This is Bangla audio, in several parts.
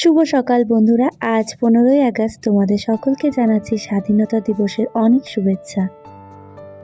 শুভ সকাল বন্ধুরা। আজ পনেরোই আগস্ট। তোমাদের সকলকে জানাচ্ছি স্বাধীনতা দিবসের অনেক শুভেচ্ছা।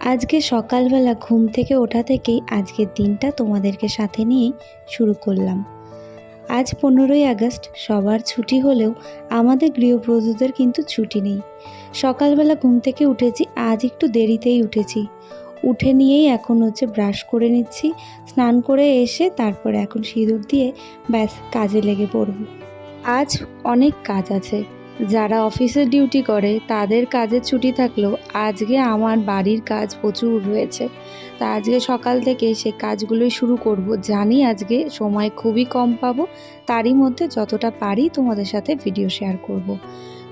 আজকে সকালবেলা ঘুম থেকে ওঠা থেকেই আজকের দিনটা তোমাদেরকে সাথে নিয়ে শুরু করলাম। আজ পনেরোই আগস্ট। সবার ছুটি হলেও আমাদের গৃহবধূদের কিন্তু ছুটি নেই। সকালবেলা ঘুম থেকে উঠেছি। আজ একটু দেরিতেই উঠেছি। উঠে নিয়েই এখন হচ্ছে ব্রাশ করে নিচ্ছি, স্নান করে এসে তারপরে এখন সিঁদুর দিয়ে ব্যাস কাজে লেগে পড়ব। আজ অনেক কাজ আছে। যারা অফিসে ডিউটি করে, তাদের কাজের ছুটি থাকলেও আজকে আমার বাড়ির কাজ প্রচুর রয়েছে। তা আজকে সকাল থেকে সে কাজগুলোই শুরু করব। জানি আজকে সময় খুবই কম পাবো, তারই মধ্যে যতটা পারি তোমাদের সাথে ভিডিও শেয়ার করব।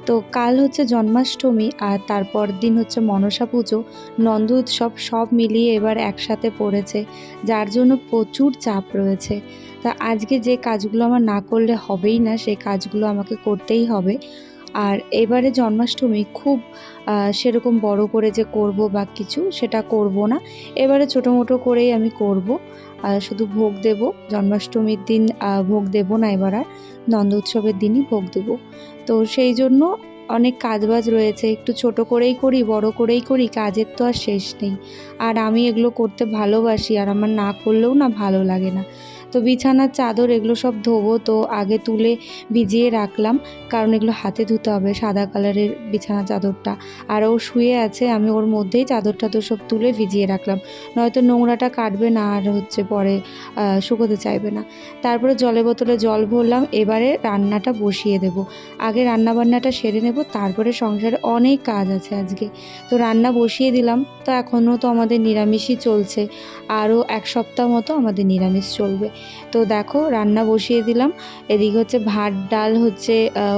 তো কাল হচ্ছে জন্মাষ্টমী, আর তারপর দিন হচ্ছে মনসা পুজো। নন্দ উৎসব সব মিলিয়ে এবার একসাথে পড়েছে, যার জন্য প্রচুর চাপ রয়েছে। তা আজকে যে কাজগুলো আমার না করলে হবেই না, সেই কাজগুলো আমাকে করতেই হবে। আর এবারে জন্মাষ্টমী খুব সেরকম বড় করে যে করব বা কিছু, সেটা করব না। এবারে ছোটো মোটো করেই আমি করব। শুধু ভোগ দেব। জন্মাষ্টমীর দিন ভোগ দেব না এবার আর, নন্দ উৎসবের দিনই ভোগ দেব। তো সেই জন্য অনেক কাজবাজ রয়েছে। একটু ছোট করেই করি, বড় করেই করি, কাজের তো আর শেষ নেই। আর আমি এগুলো করতে ভালোবাসি, আর আমার না করলেও না ভালো লাগে না। তো বিছানার চাদর এগুলো সব ধোবো, তো আগে তুলে ভিজিয়ে রাখলাম। কারণ এগুলো হাতে ধুতে হবে সাদা কালারের বিছানা চাদরটা। আর ও শুয়ে আছে, আমি ওর মধ্যেই চাদর টাদর সব তুলে ভিজিয়ে রাখলাম। নয়তো নোংরাটা কাটবে না আর হচ্ছে পরে শুকোতে চাইবে না। তারপরে জলের বোতলে জল ভরলাম, এবারে রান্নাটা বসিয়ে দেব। আগে রান্না বান্নাটা সেরে নেব, তারপরে সংসারে অনেক কাজ আছে আজকে। তো রান্না বসিয়ে দিলাম, তো এখনও তো আমাদের নিরামিষই চলছে। আরও এক সপ্তাহ মতো আমাদের নিরামিষ চলবে। তো দেখো রান্না বসিয়ে দিলাম। এদিকে হচ্ছে ভাত, ডাল হচ্ছে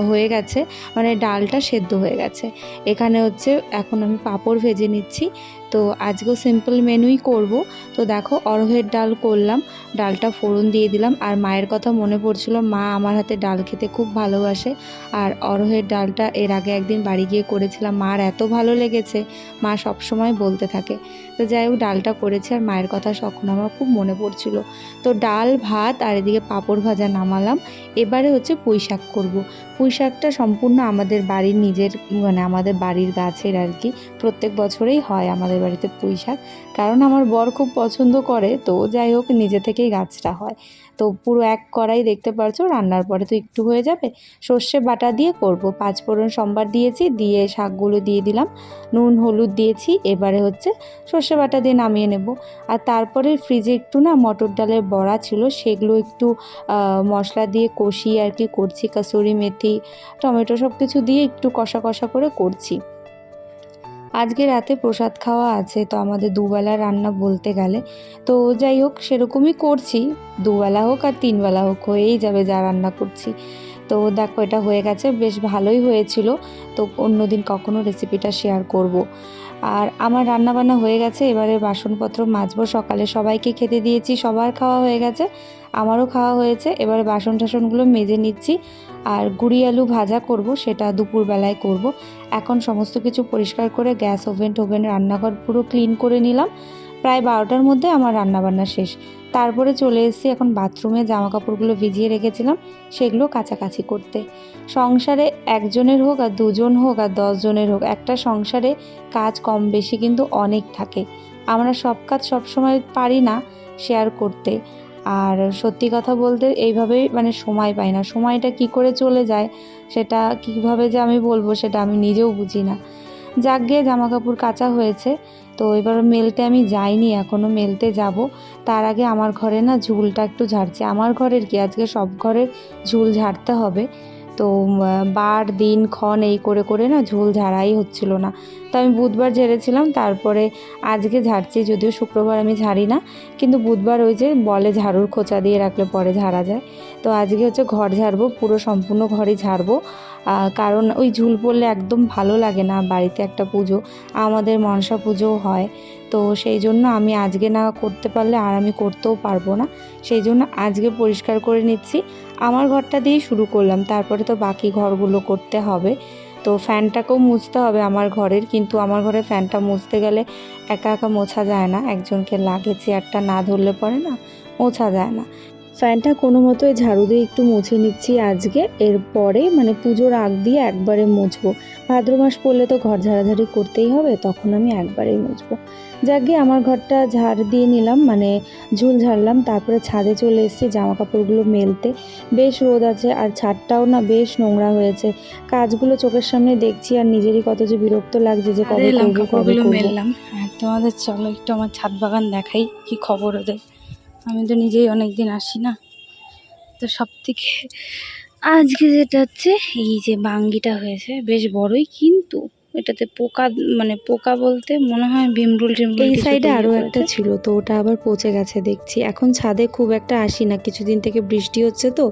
হয়ে গেছে। মানে ডালটা সেদ্ধ হয়ে গেছে। এখানে হচ্ছে এখন আমি পাঁপড় ভেজে নিচ্ছি। তো আজকেও সিম্পল মেনুই করব। তো দেখো অরহের ডাল করলাম, ডালটা ফোড়ন দিয়ে দিলাম। আর মায়ের কথা মনে পড়ছিল, মা আমার হাতে ডাল খেতে খুব ভালোবাসে। আর অরহের ডালটা এর আগে একদিন বাড়ি গিয়ে করেছিলাম মার এত ভালো লেগেছে, মা সব সময় বলতে থাকে। তো যাই হোক, ডালটা করেছে আর মায়ের কথা তখন আমার খুব মনে পড়ছিল। তো ডাল, ভাত আর এদিকে পাঁপড় ভাজা নামালাম। এবারে হচ্ছে পুঁই শাক করব। পুঁই শাকটা সম্পূর্ণ আমাদের বাড়ির নিজের মানে আমাদের বাড়ির গাছের আর কি। প্রত্যেক বছরেই হয় আমাদের বাড়িতে পুঁই শাক কারণ আমার বর খুব পছন্দ করে, তো যাই হোক নিজে থেকেই গাছটা হয়। তো পুরো এক কড়াই দেখতে পারছ, রান্নার পরে তো একটু হয়ে যাবে। সর্ষে বাটা দিয়ে করব। পাঁচ ফোড়ন সম্বার দিয়েছি, দিয়ে শাকগুলো দিয়ে দিলাম। নুন, হলুদ দিয়েছি, এবারে হচ্ছে সর্ষে বাটা দিয়ে নামিয়ে নেব। আর তারপরে ফ্রিজে একটু না মটর ডালের বড়া ছিল, সেগুলো একটু মশলা দিয়ে কষিয়ে আর কি করছি। কাসুরি মেথি, টমেটো সব কিছু দিয়ে একটু কষা কষা করে করছি। আজকে রাতে প্রসাদ খাওয়া আছে, তো আমাদের দুবেলা রান্না বলতে গেলে। তো যাই হোক, সেরকমই করছি। দুবেলা হোক আর তিনবেলা হোক, হয়েই যাবে যা রান্না করছি। তো দেখো, এটা হয়ে গেছে। বেশ ভালোই হয়েছিল। তো অন্যদিন কখনো রেসিপিটা শেয়ার করব। আর আমার রান্না বান্না হয়ে গেছে। এবারে বাসনপত্র মাজবো সকালে। সবাইকে খেতে দিয়েছি। সবার খাওয়া হয়ে গেছে। আমারও খাওয়া হয়েছে। এবারে বাসন টাসনগুলো মেজে নিচ্ছি। আর গুড়ি আলু ভাজা করব, সেটা দুপুরবেলায় করব। এখন সমস্ত কিছু পরিষ্কার করে গ্যাস ওভেন টোভেন রান্নাঘর পুরো ক্লিন করে নিলাম। প্রায় বারোটার মধ্যে আমার রান্নাবান্না শেষ। তারপরে চলে এসেছি এখন বাথরুমে জামা কাপড়গুলো ভিজিয়ে রেখেছিলাম, সেগুলো কাছাকাছি করতে। সংসারে একজনের হোক আর দুজন হোক আর দশজনের হোক, একটা সংসারে কাজ কম বেশি কিন্তু অনেক থাকে। আমরা সব কাজ সবসময় পারি না শেয়ার করতে। আর সত্যি কথা বলতে এইভাবেই মানে সময় পাই না। সময়টা কি করে চলে যায়, সেটা কীভাবে যে আমি বলব সেটা আমি নিজেও বুঝি না। যাক গিয়ে জামা কাপড় কাচা হয়েছে। তো এবার মেলতে আমি যাইনি এখনও মেলতে যাব। তার আগে আমার ঘরে না ঝুলটা একটু ঝাড়ছে। আমার ঘরের কি? আজকে সব ঘরের ঝুল ঝাড়তে হবে। তো বার, দিন, ক্ষণ এই করে করে না ঝুল ঝাড়াই হচ্ছিল না। তো আমি বুধবার ঝেড়েছিলাম, তারপরে আজকে ঝাড়ছি, যদিও শুক্রবার আমি ঝাড়ি না। কিন্তু বুধবার ওই যে বলে ঝাড়ুর খোঁচা দিয়ে রাখলে পরে ঝাড়া যায়। তো আজকে হচ্ছে ঘর ঝাড়বো, পুরো সম্পূর্ণ ঘরই ঝাড়বো। কারণ ওই ঝুল পড়লে একদম ভালো লাগে না বাড়িতে একটা পুজো, আমাদের মনসা পুজোও হয়। তো সেই জন্য আমি আজকে না করতে পারলে আর আমি করতেও পারব না। সেই জন্য আজকে পরিষ্কার করে নিচ্ছি। আমার ঘরটা দিয়েই শুরু করলাম, তারপরে তো বাকি ঘরগুলো করতে হবে। তো ফ্যানটাকেও মুছতে হবে আমার ঘরের, কিন্তু আমার ঘরে ফ্যানটা মুছতে গেলে একা একা মোছা যায় না। একজনকে লাগে চেয়ারটা না ধরলে পরে না, মোছা যায় না। ফ্যানটা কোনো মতোই ঝাড়ু দিয়ে একটু মুছে নিচ্ছি আজকে। এরপরে মানে পুজোর আগ দিয়ে একবারে মুছবো। ভাদ্র মাস পড়লে তো ঘর ঝাড়াঝাড়ি করতেই হবে তখন আমি একবারেই মুছবো। যাকে আমার ঘরটা ঝাড় দিয়ে নিলাম মানে ঝুল ঝাড়লাম তারপরে ছাদে চলে এসেছি জামা কাপড়গুলো মেলতে। বেশ রোদ আছে আর ছাদটাও না বেশ নোংরা হয়েছে। কাজগুলো চোখের সামনে দেখছি আর নিজেরই কত যে বিরক্ত লাগছে যে কবে করব কবে মেললাম। আর তোমাদের চলো একটু আমার ছাদ বাগান দেখাই কি খবর ওদের? আমি তো নিজেই অনেক দিন আসি না। তো সব থেকে আজকে যেটা হচ্ছে এই যে বাঙ্গিটা হয়েছে বেশ বড়ই কিন্তু এটাতে পোকা মানে পোকা বলতে মনে হয় ভিমরুল টিমরুল এই সাইডে আরও একটা ছিল তো ওটা আবার পচে গেছে দেখছি। এখন ছাদে খুব একটা আসি না কিছুদিন থেকে বৃষ্টি হচ্ছে তো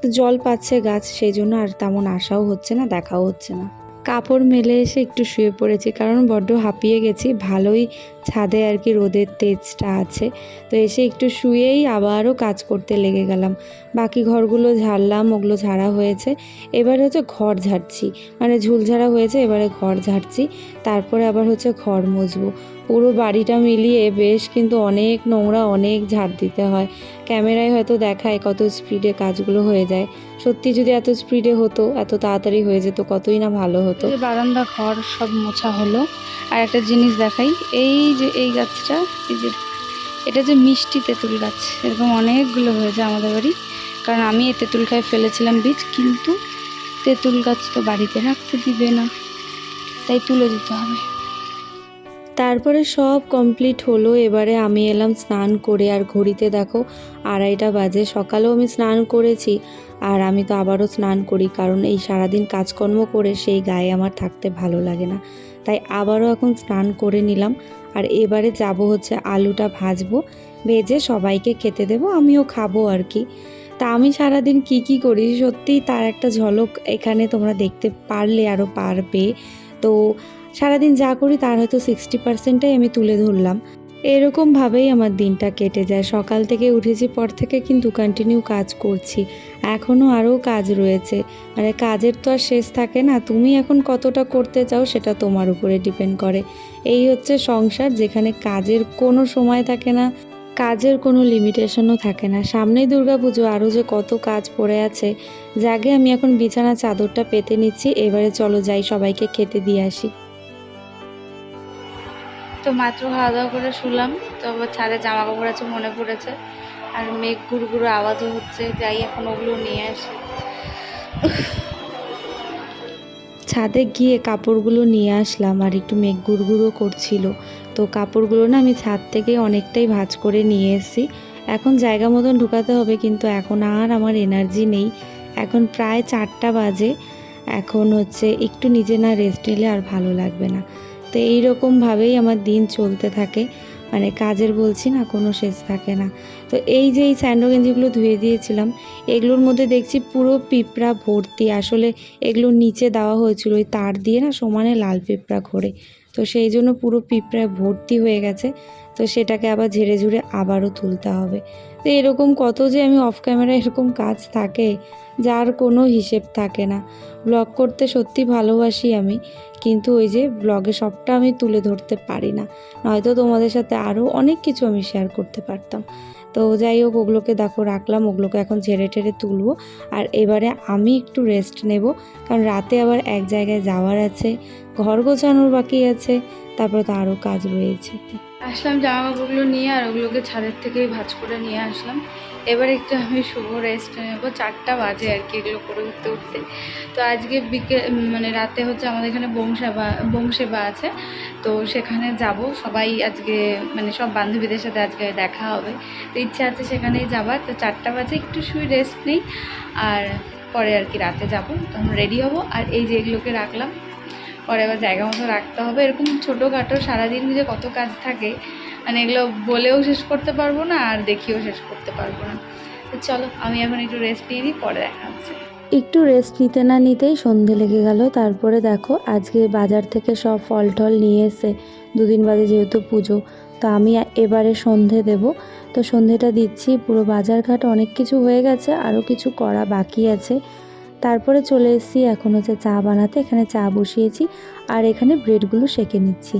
তো জল পাচ্ছে গাছ সেই জন্য আর তেমন আসাও হচ্ছে না দেখাও হচ্ছে না। কাপড় মেলে এসে একটু শুয়ে পড়েছি কারণ বড্ড হাঁপিয়ে গেছি ভালোই ছাদে আর কি রোদের তেজটা আছে। তো এসে একটু শুয়েই আবারও কাজ করতে লেগে গেলাম। বাকি ঘরগুলো ঝাড়লাম, ওগুলো ঝাড়া হয়েছে। এবারে হচ্ছে ঘর ঝাড়ছি। মানে ঝুল ঝাড়া হয়েছে, এবারে ঘর ঝাড়ছি। তারপরে আবার হচ্ছে ঘর মুছবো। পুরো বাড়িটা মিলিয়ে বেশ কিন্তু অনেক নোংরা, অনেক ঝাড় দিতে হয়। ক্যামেরায় হয়তো দেখায় কত স্পিডে কাজগুলো হয়ে যায়। সত্যি যদি এত স্পিডে হতো, এত তাড়াতাড়ি হয়ে যেত, কতই না ভালো হতো। বারান্দা, ঘর সব মোছা হলো। আর একটা জিনিস দেখাই, এই যে এই গাছটা, এই যে এটা যে মিষ্টি তেঁতুল গাছ, এরকম অনেকগুলো হয়েছে আমাদের বাড়ি। কারণ আমি এই তেঁতুল খায় ফেলেছিলাম বীজ, কিন্তু তেঁতুল গাছ তো বাড়িতে রাখতে দিবে না, তাই তুলে দিতে হবে। তারপরে সব কমপ্লিট হলো, এবারে আমি এলাম স্নান করে, আর ঘড়িতে দেখো আড়াইটা বাজে, সকালেও আমি স্নান করেছি, আর আমি তো আবারও স্নান করি, কারণ এই সারাদিন কাজকর্ম করে সেই গায়ে আমার থাকতে ভালো লাগে না, তাই আবারও এখন স্নান করে নিলাম আর এবারে যাব হচ্ছে আলুটা ভাজবো, ভেজে সবাইকে খেতে দেব, আমিও খাব আর কি। তা আমি সারাদিন কি কি করি সত্যিই তার একটা ঝলক এখানে তোমরা দেখতে পারলে আরও পারবে। তো সারাদিন যা করি তার হয়তো সিক্সটি পার্সেন্টটাই আমি তুলে ধরলাম। এরকমভাবেই আমার দিনটা কেটে যায়। সকাল থেকে উঠেছি, পর থেকে কিন্তু কন্টিনিউ কাজ করছি। এখনও আরও কাজ রয়েছে। মানে কাজের তো আর শেষ থাকে না। তুমি এখন কতটা করতে চাও সেটা তোমার উপরে ডিপেন্ড করে। এই হচ্ছে সংসার, যেখানে কাজের কোনো সময় থাকে না, কাজের কোনো লিমিটেশনও থাকে না। সামনেই দুর্গাপুজো আরও যে কত কাজ পড়ে আছে, যাকে আমি এখন বিছানা চাদরটা পেতে নিচ্ছি। এবারে চলো যাই, সবাইকে খেতে দিয়ে আসি। তো মাত্র খাওয়া দাওয়া করে শুলাম, তো ছাদে জামা কাপড় আছে, মনে পড়েছে। আর মেঘ গুড়গুড়ো আওয়াজও হচ্ছে, যাই এখন ওগুলো নিয়ে আসি। ছাদে গিয়ে কাপড়গুলো নিয়ে আসলাম, আর একটু মেঘ গুড়গুড়ো করছিল। তো কাপড়গুলো না আমি ছাদ থেকে অনেকটাই ভাজ করে নিয়ে এসেছি। এখন জায়গা মতন ঢুকাতে হবে, কিন্তু এখন আর আমার এনার্জি নেই। এখন প্রায় চারটা বাজে, এখন হচ্ছে একটু নিজে না রেস্ট নিলে আর ভালো লাগবে না। তো এই এইরকমভাবেই আমার দিন চলতে থাকে। মানে কাজের বলছি না, কোনো শেষ থাকে না। তো এই যে এই স্যান্ডো গেঞ্জিগুলো ধুয়ে দিয়েছিলাম, এগুলোর মধ্যে দেখছি পুরো পিঁপড়া ভর্তি। আসলে এগুলো নিচে দেওয়া হয়েছিল, ওই তার দিয়ে না সমানে লাল পিঁপড়া ঘোরে। তো সেই জন্য পুরো পিঁপড়ায় ভর্তি হয়ে গেছে। তো সেটাকে আবার ঝেড়ে ঝুড়ে আবারও তুলতে হবে। তো এরকম কত যে আমি অফ ক্যামেরা এরকম কাজ থাকে। যার কোনো হিসেব থাকে না। ব্লগ করতে সত্যি ভালোবাসি আমি, কিন্তু ওই যে ব্লগে সবটা আমি তুলে ধরতে পারি না। নয়তো তোমাদের সাথে আরও অনেক কিছু আমি শেয়ার করতে পারতাম। তো যাই হোক, ওগুলোকে দেখো, রাখলাম, ওগুলোকে এখন ঝেড়ে টেড়ে তুলবো। আর এবারে আমি একটু রেস্ট নেব, কারণ রাতে আবার এক জায়গায় যাওয়ার আছে, ঘর গোছানোর বাকি আছে। তারপরে তো আরও কাজ রয়েছে। আসলাম জামা কাপড়গুলো নিয়ে আর ওগুলোকে ছাদের থেকেই ভাঁজ করে নিয়ে আসলাম। এবার একটু আমি শুভ রেস্ট নেব। চারটা বাজে আর কি এগুলো করে উঠতে উঠতে। তো আজকে বিকে মানে রাতে হচ্ছে আমাদের এখানে বংসেবা বংসেবা আছে। তো সেখানে যাব। সবাই আজকে মানে সব বান্ধবীদের সাথে আজকে দেখা হবে। তো ইচ্ছা আছে সেখানেই যাবার। তো চারটা বাজে, একটু শুয়ে রেস্ট নেই। আর পরে আর কি রাতে যাব। তখন রেডি হব। আর এই যে এগুলোকে রাখলাম। পরে আবার জায়গা মতো রাখতে হবে। এরকম ছোটোখাটো সারাদিন যে কত কাজ থাকে মানে এগুলো বলেও শেষ করতে পারব না, আর দেখিয়েও শেষ করতে পারব না। তো চলো, আমি এখন একটু রেস্ট নিয়ে নিই, পরে দেখা হচ্ছে। একটু রেস্ট নিতে না নিতেই সন্ধে লেগে গেল। তারপরে দেখো, আজকে বাজার থেকে সব ফল টল নিয়ে এসে দুদিন বাদে যেহেতু পুজো, তো আমি এবারে সন্ধে দেব। তো সন্ধেটা দিচ্ছি, পুরো বাজারঘাট অনেক কিছু হয়ে গেছে আরও কিছু করা বাকি আছে। তারপরে চলে এসেছি এখন হচ্ছে চা বানাতে। এখানে চা বসিয়েছি আর এখানে ব্রেডগুলো সেঁকে নিচ্ছি।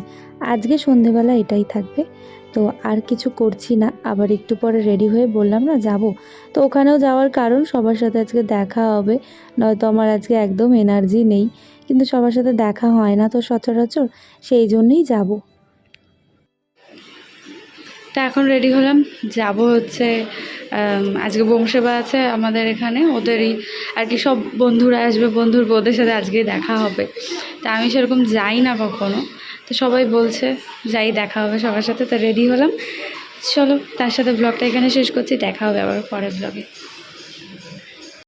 আজকে সন্ধেবেলা এটাই থাকবে। তো আর কিছু করছি না। আবার একটু পরে রেডি হয়ে বললাম না, যাব। তো ওখানেও যাওয়ার কারণ সবার সাথে আজকে দেখা হবে। নয়তো আমার আজকে একদম এনার্জি নেই। কিন্তু সবার সাথে দেখা হয় না তো সচরাচর। সেই জন্যই যাব। তো এখন রেডি হলাম। যাব হচ্ছে আজকে বংশেবা আছে আমাদের এখানে, ওদেরই আর কি সব বন্ধুরা আসবে, বন্ধুর বউদের সাথে আজকে দেখা হবে। তা আমি সেরকম যাই না কখনো। তো সবাই বলছে, যাই দেখা হবে সবার সাথে, তা রেডি হলাম। চলো, তার সাথে ব্লগটা এখানে শেষ করছি, দেখা হবে আবার পরের ব্লগে